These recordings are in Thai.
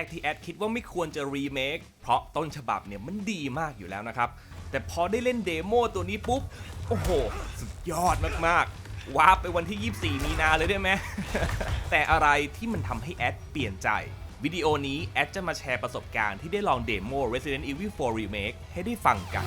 กที่แอดคิดว่าไม่ควรจะรีเมคเพราะต้นฉบับเนี่ยมันดีมากอยู่แล้วนะครับ แต่พอได้เล่นเดโมตัวนี้ปุ๊บ โอ้โห สุดยอดมากๆวาร์ปไปวันที่ 24 มีนาเลยได้ไหม แต่อะไรที่มันทำให้แอดเปลี่ยนใจ วิดีโอนี้แอดจะมาแชร์ประสบการณ์ที่ได้ลองเดโม Resident Evil 4 Remake ให้ได้ฟังกัน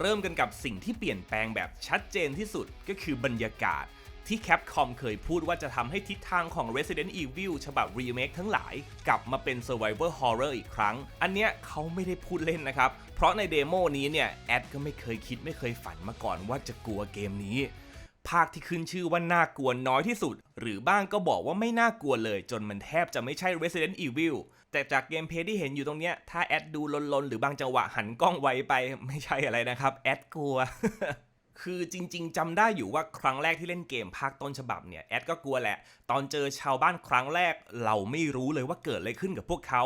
เริ่มกันกับสิ่งที่เปลี่ยนแปลงแบบชัดเจนที่สุดก็คือบรรยากาศ ที่ Capcom เคยพูดว่าจะทำให้ทิศทางของ Resident Evil ฉบับ Remake ทั้งหลาย กลับมาเป็น Survivor Horror อีกครั้ง อันเนี้ยเขาไม่ได้พูดเล่นนะครับ เพราะในเดโมนี้เนี่ย แอดก็ไม่เคยคิดไม่เคยฝันมาก่อนว่าจะกลัวเกมนี้ ภาคที่ขึ้นชื่อว่าน่ากลัวน้อยที่สุด หรือบ้างก็บอกว่าไม่น่ากลัวเลย จนมันแทบจะไม่ใช่ Resident Evil แต่จากเกมเพย์ที่เห็นอยู่ตรงเนี้ยถ้าแอดดูลนๆหรือบางจังหวะหันกล้องไวไปไม่ใช่อะไรนะครับแอดกลัว คือจริง ๆจำได้อยู่ว่าครั้งแรกที่เล่นเกมภาคต้นฉบับเนี่ยแอดก็กลัวแหละ ตอนเจอชาวบ้านครั้งแรก เราไม่รู้เลยว่าเกิดอะไรขึ้นกับพวกเขา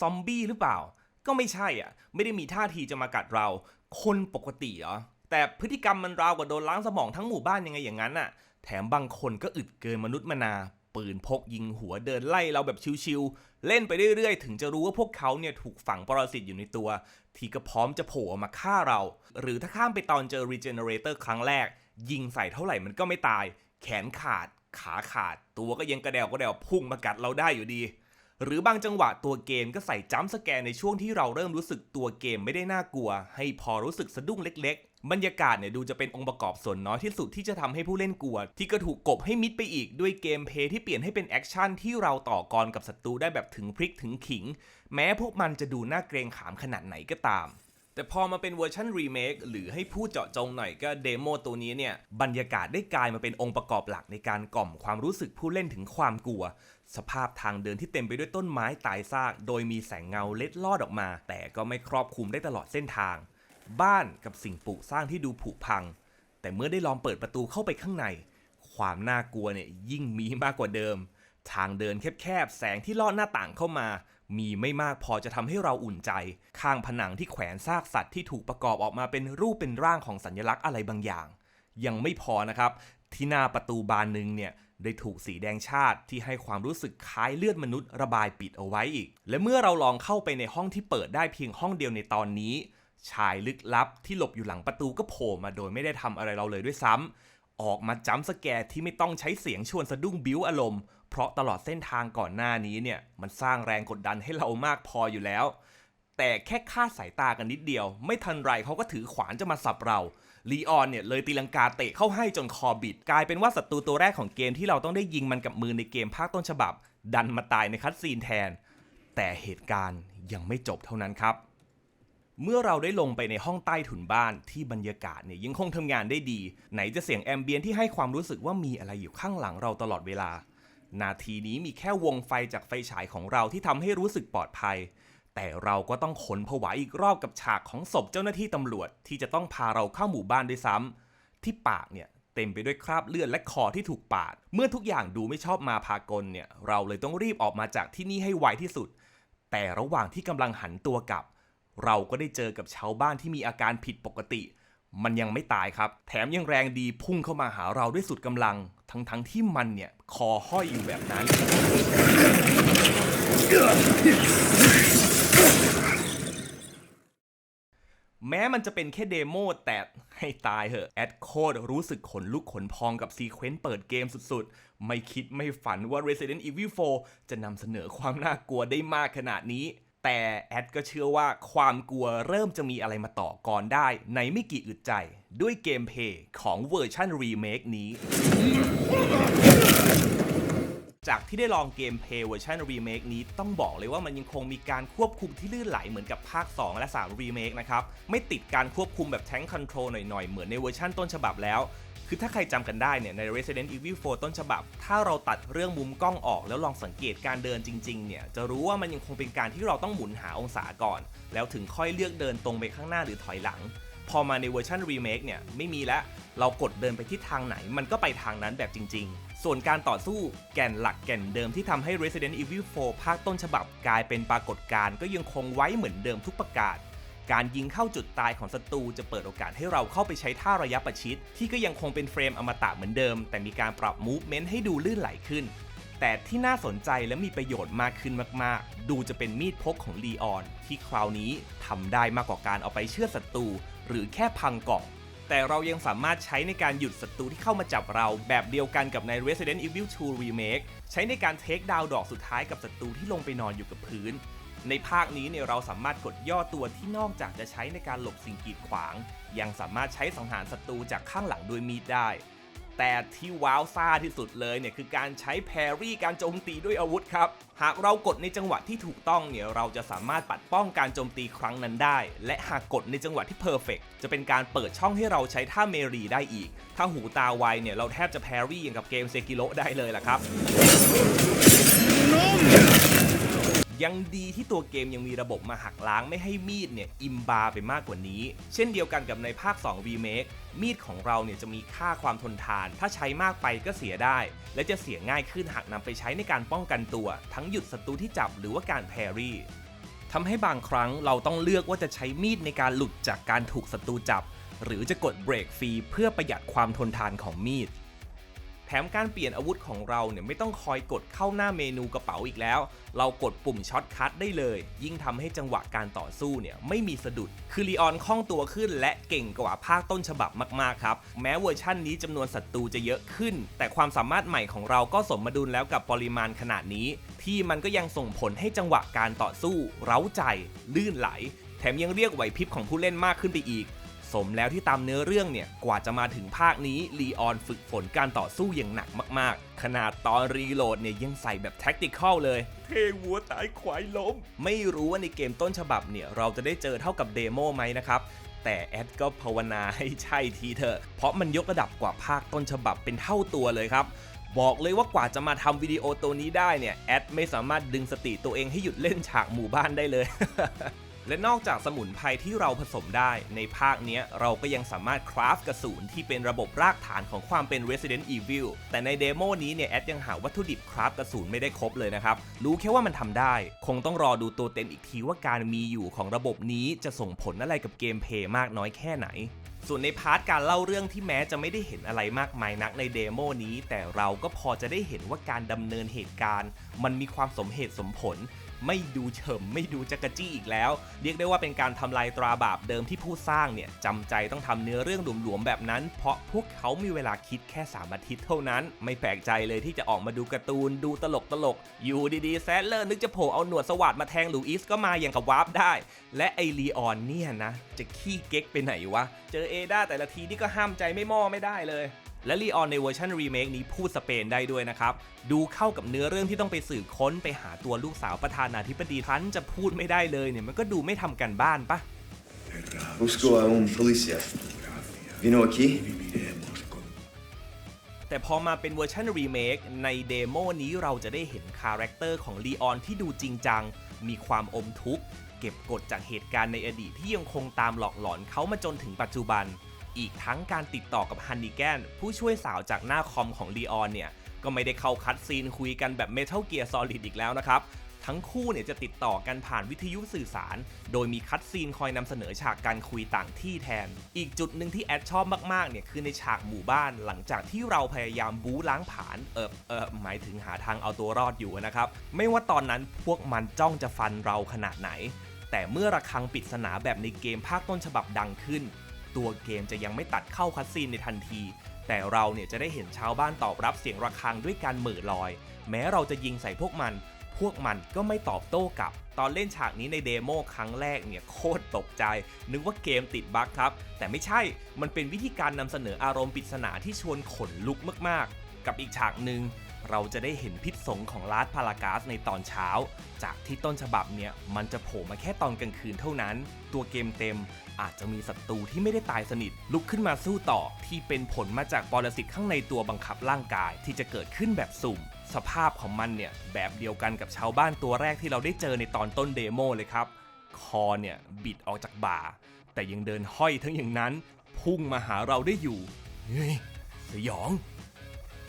ซอมบี้หรือเปล่า ก็ไม่ใช่อะ ไม่ได้มีท่าทีจะมากัดเรา คนปกติเหรอแต่พฤติกรรมมันราวกว่าโดนล้างสมองทั้งหมู่บ้านยังไงอย่างนั้นน่ะ แถมบางคนก็อึดเกินมนุษย์มนา ปืนพกยิงหัวเดินไล่เราแบบชิวๆเล่นไปเรื่อยๆ ถึงจะรู้ว่าพวกเขาเนี่ยถูกฝังปรสิตอยู่ในตัว ที่ก็พร้อมจะโผล่ออกมาฆ่าเรา หรือถ้าข้ามไปตอนเจอ Regenerator ครั้งแรก ยิงใส่เท่าไหร่มันก็ไม่ตาย แขนขาด ขาขาด ตัวก็ยังกระเดวกระเดวพุ่งมากัดเราได้อยู่ดี หรือบางจังหวะตัวเกมก็ใส่จัมป์สแกนในช่วงที่เราเริ่มรู้สึกตัวเกมไม่ได้น่ากลัว ให้พอรู้สึกสะดุ้งเล็ก บรรยากาศเนี่ยดูจะเป็นองค์ประกอบส่วนน้อยที่สุดที่จะทำให้ผู้เล่นกลัว ที่ก็ถูกกบให้มิดไปอีกด้วยเกมเพย์ที่เปลี่ยนให้เป็นแอคชั่นที่เราต่อกรกับศัตรูได้แบบถึงพริกถึงขิง แม้พวกมันจะดูน่าเกรงขามขนาดไหนก็ตาม แต่พอมาเป็นเวอร์ชันรีเมคหรือให้พูดเจาะจงหน่อยก็เดโมตัวนี้เนี่ยบรรยากาศได้กลายมาเป็นองค์ประกอบหลักในการกล่อมความรู้สึกผู้เล่นถึงความกลัวสภาพทางเดินที่เต็มไปด้วยต้นไม้ตายซาก โดยมีแสงเงาเล็ดลอดออกมา แต่ก็ไม่ครอบคลุมได้ตลอดเส้นทาง บ้านกับสิ่งปลูกสร้างที่ดูผุพัง แต่เมื่อได้ลองเปิดประตูเข้าไปข้างใน ความน่ากลัวเนี่ยยิ่งมีมากกว่าเดิม ทางเดินแคบๆ แสงที่ลอดหน้าต่างเข้ามา มีไม่มากพอจะทำให้เราอุ่นใจ ข้างผนังที่แขวนซากสัตว์ที่ถูกประกอบออกมาเป็นรูปเป็นร่างของสัญลักษณ์อะไรบางอย่าง ยังไม่พอนะครับ ที่หน้าประตูบานหนึ่งเนี่ยได้ถูกสีแดงชาติที่ให้ความรู้สึกคล้ายเลือดมนุษย์ระบายปิดเอาไว้อีก และเมื่อเราลองเข้าไปในห้องที่เปิดได้เพียงห้องเดียวในตอนนี้ ชายลึกลับที่หลบอยู่หลังประตูก็โผล่มาโดยไม่ได้ทำอะไรเราเลยด้วยซ้ำออกมาจ้ำสแกร์ที่ไม่ต้องใช้เสียงชวนสะดุ้งบิ้วอารมณ์ เพราะตลอดเส้นทางก่อนหน้านี้เนี่ยมันสร้างแรงกดดันให้เรามากพออยู่แล้ว แต่แค่คาดสายตากันนิดเดียว ไม่ทันไรเขาก็ถือขวานจะมาสับเราลีออนเนี่ยเลยตีลังกาเตะเข้าให้จนคอบิด กลายเป็นว่าศัตรูตัวแรกของเกมที่เราต้องได้ยิงมันกับมือในเกมภาคต้นฉบับ ดันมาตายในคัดซีนแทน แต่เหตุการณ์ยังไม่จบเท่านั้นครับ เมื่อเราได้ลงไปในห้องใต้ถุนบ้านที่บรรยากาศเนี่ยยังคงทำงานได้ดี ไหนจะเสียงแอมเบียนที่ให้ความรู้สึกว่ามีอะไรอยู่ข้างหลังเราตลอดเวลา นาทีนี้มีแค่วงไฟจากไฟฉายของเราที่ทำให้รู้สึกปลอดภัย แต่เราก็ต้องขนผวาอีกรอบกับฉากของศพเจ้าหน้าที่ตำรวจ ที่จะต้องพาเราเข้าหมู่บ้านด้วยซ้ำที่ปากเนี่ยเต็มไปด้วยคราบเลือดและคอที่ถูกปาด เมื่อทุกอย่างดูไม่ชอบมาพากลเนี่ยเราเลยต้องรีบออกมาจากที่นี่ให้ไวที่สุด แต่ระหว่างที่กำลังหันตัวกลับ เราก็ได้เจอกับชาวบ้านที่มีอาการผิดปกติ มันยังไม่ตายครับ แถมยังแรงดีพุ่งเข้ามาหาเราด้วยสุดกำลัง ทั้งๆทที่มันเนี่ยคอห้อยอยู่แบบนั้น แม้มันจะเป็นแค่เดโมแต่ให้ตายเหอะ แอดโคดรู้สึกขนลุกขนพองกับซีเควนต์เปิดเกมสุดๆ ไม่คิดไม่ฝันว่า Resident Evil 4 จะนำเสนอความน่ากลัวได้มากขนาดนี้ แต่แอดก็เชื่อว่าความกลัวเริ่มจะมีอะไรมาต่อก่อนได้ในไม่กี่อึดใจด้วยเกมเพย์ของเวอร์ชันรีเมคนี้ จากที่ได้ลองเกมเพย์เวอร์ชันรีเมคนี้ต้องบอกเลยว่ามันยังคงมีการควบคุมที่ลื่นไหลเหมือนกับภาค 2 และ 3 รีเมคนะครับ ไม่ติดการควบคุมแบบแทงคอนโทรลหน่อยๆ เหมือนในเวอร์ชันต้นฉบับแล้ว คือถ้าใครจำกันได้เนี่ยใน Resident Evil 4 ต้นฉบับ ถ้าเราตัดเรื่องมุมกล้องออกแล้วลองสังเกตการเดินจริงๆเนี่ยจะรู้ว่ามันยังคงเป็นการที่เราต้องหมุนหาองศาก่อน แล้วถึงค่อยเลือกเดินตรงไปข้างหน้าหรือถอยหลัง พอมาในเวอร์ชันรีเมคเนี่ยไม่มีแล้วเรากดเดินไปที่ทางไหน มันก็ไปทางนั้นแบบจริง ๆ ส่วนการต่อสู้แก่นหลักแก่นเดิมที่ทำให้ Resident Evil 4 ภาคต้นฉบับกลายเป็นปรากฏการณ์ก็ยังคงไว้เหมือนเดิมทุกประการ การยิงเข้าจุดตายของศัตรูจะเปิดโอกาสให้เราเข้าไปใช้ท่าระยะประชิด ที่ก็ยังคงเป็นเฟรมอมตะเหมือนเดิม แต่มีการปรับมูฟเมนต์ให้ดูลื่นไหลขึ้น แต่ที่น่าสนใจและมีประโยชน์มากขึ้นมากๆ ดูจะเป็นมีดพกของลีออน ที่คราวนี้ทำได้มากกว่าการเอาไปเชื่อศัตรูหรือแค่พังกล่องแต่เรายังสามารถใช้ในการหยุดศัตรูที่เข้ามาจับเรา แบบเดียวกันกับใน Resident Evil 2 Remake ใช้ในการเทคดาวดอกสุดท้ายกับศัตรูที่ลงไปนอนอยู่กับพื้น ในภาคนี้เนี่ยเราสามารถกดย่อตัวที่นอกจากจะใช้ในการหลบสิ่งกีดขวาง ยังสามารถใช้สังหารศัตรูจากข้างหลังด้วยมีดได้ แต่ที่ว้าวซ่าที่สุดเลยเนี่ยคือการใช้แพรรี่การโจมตีด้วยอาวุธครับ หากเรากดในจังหวะที่ถูกต้องเนี่ยเราจะสามารถปัดป้องการโจมตีครั้งนั้นได้ และหากกดในจังหวะที่เพอร์เฟกจะเป็นการเปิดช่องให้เราใช้ท่าเมรีได้อีก ถ้าหูตาไวเนี่ยเราแทบจะแพรรี่อย่างกับเกมเซกิโ o ได้เลยล่ะครับ ยังดีที่ตัวเกมยังมีระบบมาหักล้างไม่ให้มีดเนี่ยอิมบาไปมากกว่านี้ เช่นเดียวกันกับในภาค 2 Remake มีดของเราเนี่ยจะมีค่าความทนทาน ถ้าใช้มากไปก็เสียได้ และจะเสียง่ายขึ้นหากนำไปใช้ในการป้องกันตัว ทั้งหยุดศัตรูที่จับหรือว่าการแพรี่ทำให้บางครั้งเราต้องเลือกว่าจะใช้มีดในการหลุดจากการถูกศัตรูจับ หรือจะกดเบรกฟรีเพื่อประหยัดความทนทานของมีด แถมการเปลี่ยนอาวุธของเราเนี่ยไม่ต้องคอยกดเข้าหน้าเมนูกระเป๋าอีกแล้ว เรากดปุ่มช็อตคัทได้เลย ยิ่งทำให้จังหวะการต่อสู้เนี่ยไม่มีสะดุด คือลีออนคล่องตัวขึ้น และเก่งกว่าภาคต้นฉบับมากๆครับ แม้เวอร์ชั่นนี้จำนวนศัตรูจะเยอะขึ้น แต่ความสามารถใหม่ของเราก็สมดุลแล้วกับปริมาณขนาดนี้ ที่มันก็ยังส่งผลให้จังหวะการต่อสู้ เร้าใจ ลื่นไหล แถมยังเรียกไหวพริบของผู้เล่นมากขึ้นไปอีก สมแล้วที่ตามเนื้อเรื่องเนี่ย กว่าจะมาถึงภาคนี้ลีออนฝึกฝนการต่อสู้อย่างหนักมากๆ ขนาดตอนรีโหลดเนี่ยยังใส่แบบแท็กติคอลเลย เทวัวตายควายล้ม ไม่รู้ว่าในเกมต้นฉบับเนี่ย เราจะได้เจอเท่ากับเดโมไหมนะครับแต่แอดก็ภาวนาให้ใช่ทีเถอะ เพราะมันยกระดับกว่าภาคต้นฉบับเป็นเท่าตัวเลยครับ บอกเลยว่ากว่าจะมาทำวิดีโอตัวนี้ได้เนี่ย แอดไม่สามารถดึงสติตัวเองให้หยุดเล่นฉากหมู่บ้านได้เลย และนอกจากสมุนไพรที่เราผสมได้ ในภาคเนี้ยเราก็ยังสามารถคราฟกระสุนที่เป็นระบบรากฐานของความเป็น Resident Evil แต่ในเดโมนี้เนี่ยแอดยังหาวัตถุดิบคราฟกระสุนไม่ได้ครบเลยนะครับ รู้แค่ว่ามันทำได้ คงต้องรอดูตัวเต็มอีกทีว่าการมีอยู่ของระบบนี้จะส่งผลอะไรกับเกมเพลย์มากน้อยแค่ไหนส่วนในพาร์ทการเล่าเรื่องที่แม้จะไม่ได้เห็นอะไรมากมายนักในเดโมนี้ แต่เราก็พอจะได้เห็นว่าการดำเนินเหตุการณ์ มันมีความสมเหตุสมผล ไม่ดูเฉิมไม่ดูจักรจี้อีกแล้ว เรียกได้ว่าเป็นการทำลายตราบาปเดิมที่ผู้สร้างเนี่ยจำใจต้องทำเนื้อเรื่องหลวมๆแบบนั้น เพราะพวกเขามีเวลาคิดแค่3อาทิตย์เท่านั้น ไม่แปลกใจเลยที่จะออกมาดูการ์ตูนดูตลกตลกๆอยู่ดีๆแซดเลอร์นึกจะโผล่เอาหนวดสวัสดมาแทงหลูอิสก็มาอย่างกับวาร์ปได้ และไอรีออนเนี่ยนะ จะขี้เก๊กไปไหนวะ เจอเอดาแต่ละทีนี่ก็ห้ามใจไม่ม่อไม่ได้เลย และลีออนในเวอร์ชันรีเมคนี้พูดสเปนได้ด้วยนะครับ ดูเข้ากับเนื้อเรื่องที่ต้องไปสืบค้นไปหาตัวลูกสาวประธานาธิบดีทันจะพูดไม่ได้เลยเนี่ยมันก็ดูไม่ทำกันบ้านปะ Busco a un policía. ¿Vino aquí? แต่พอมาเป็นเวอร์ชันรีเมคในเดโมนี้เราจะได้เห็นคาแรคเตอร์ของลีออนที่ดูจริงจัง มีความอมทุกข์ เก็บกดจากเหตุการณ์ในอดีตที่ยังคงตามหลอกหลอนเขามาจนถึงปัจจุบัน อีกทั้งการติดต่อกับฮันนิแกนผู้ช่วยสาวจากหน้าคอมของลีออนเนี่ย ก็ไม่ได้เข้าคัดซีนคุยกันแบบเมทัลเกียร์ซอลิดอีกแล้วนะครับ ทั้งคู่เนี่ยจะติดต่อกันผ่านวิทยุสื่อสาร โดยมีคัดซีนคอยนำเสนอฉากการคุยต่างที่แทน อีกจุดหนึ่งที่แอดชอบมากๆเนี่ยคือในฉากหมู่บ้านหลังจากที่เราพยายามบู๊ล้างผาญเออเออหมายถึงหาทางเอาตัวรอดอยู่นะครับไม่ว่าตอนนั้นพวกมันจ้องจะฟันเราขนาดไหนแต่เมื่อระฆังปริศนาแบบในเกมภาคต้นฉบับดังขึ้น ตัวเกมจะยังไม่ตัดเข้าคัดซีนในทันที แต่เราเนี่ยจะได้เห็นชาวบ้านตอบรับเสียงระฆังด้วยการเหม่อลอย แม้เราจะยิงใส่พวกมัน พวกมันก็ไม่ตอบโต้กลับ ตอนเล่นฉากนี้ในเดโมครั้งแรกเนี่ยโคตรตกใจ นึกว่าเกมติดบั๊กครับ แต่ไม่ใช่ มันเป็นวิธีการนำเสนออารมณ์ปริศนาที่ชวนขนลุกมากๆ กับอีกฉากหนึ่ง เราจะได้เห็นพิษสงของลาร์ดพารากาสในตอนเช้า จากที่ต้นฉบับเนี่ยมันจะโผล่มาแค่ตอนกลางคืนเท่านั้น ตัวเกมเต็มอาจจะมีศัตรูที่ไม่ได้ตายสนิท ลุกขึ้นมาสู้ต่อที่เป็นผลมาจากปรสิตข้างในตัวบังคับร่างกายที่จะเกิดขึ้นแบบสุ่ม สภาพของมันเนี่ยแบบเดียวกันกับชาวบ้านตัวแรกที่เราได้เจอในตอนต้นเดโมเลยครับ คอเนี่ยบิดออกจากบ่า แต่ยังเดินห้อยทั้งอย่างนั้น พุ่งมาหาเราได้อยู่เฮ้ยสยอง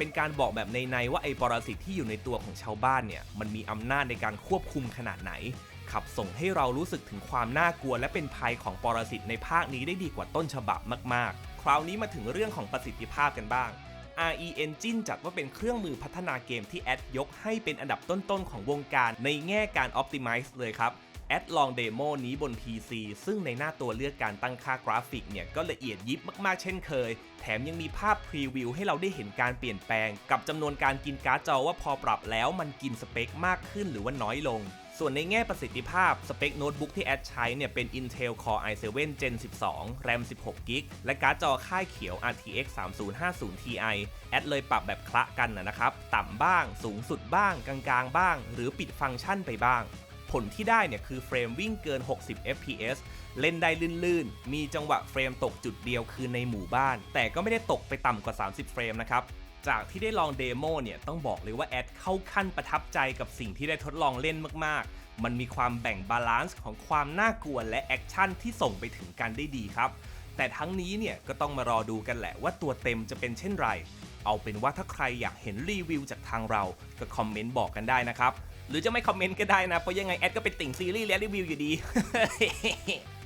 เป็นการบอกแบบในๆว่าไอ้ปรสิตที่อยู่ในตัวของชาวบ้านเนี่ยมันมีอำนาจในการควบคุมขนาดไหน ขับส่งให้เรารู้สึกถึงความน่ากลัว และเป็นภัยของปรสิตในภาคนี้ได้ดีกว่าต้นฉบับมากๆ คราวนี้มาถึงเรื่องของประสิทธิภาพกันบ้าง RE Engine จัดว่าเป็นเครื่องมือพัฒนาเกมที่แอดยกให้เป็นอันดับต้นๆของวงการในแง่การ Optimize เลยครับ แอดลองเดโมนี้บน PC ซึ่งในหน้าตัวเลือกการตั้งค่ากราฟิกเนี่ยก็ละเอียดยิบมากๆเช่นเคย แถมยังมีภาพพรีวิวให้เราได้เห็นการเปลี่ยนแปลง กับจำนวนการกินการ์ดจอว่าพอปรับแล้วมันกินสเปคมากขึ้นหรือว่าน้อยลง ส่วนในแง่ประสิทธิภาพ สเปคโน้ตบุ๊กที่แอดใช้เนี่ยเป็น Intel Core i7 Gen 12 RAM 16 g b และการ์ดจอค่ายเขียว RTX 3050 Ti แอดเลยปรับแบบคละกันนะนะครับ ต่ำบ้าง สูงสุดบ้าง กลางๆ บ้าง หรือปิดฟังก์ชันไปบ้าง ผลที่ได้เนี่ยคือเฟรมวิ่งเกิน 60 fps เล่นได้ลื่นๆ มีจังหวะเฟรมตกจุดเดียวคือในหมู่บ้าน แต่ก็ไม่ได้ตกไปต่ำกว่า 30 เฟรมนะครับจากที่ได้ลองเดโมเนี่ยต้องบอกเลยว่าแอดเข้าขั้นประทับใจกับสิ่งที่ได้ทดลองเล่นมากๆ มันมีความแบ่งบาลานซ์ของความน่ากลัวและแอคชั่นที่ส่งไปถึงกันได้ดีครับ แต่ทั้งนี้เนี่ยก็ต้องมารอดูกันแหละว่าตัวเต็มจะเป็นเช่นไร เอาเป็นว่าถ้าใครอยากเห็นรีวิวจากทางเรา ก็คอมเมนต์บอกกันได้นะครับ หรือจะไม่คอมเมนต์ก็ได้นะ เพราะยังไงแอดก็เป็นติ่งซีรีส์และรีวิวอยู่ดี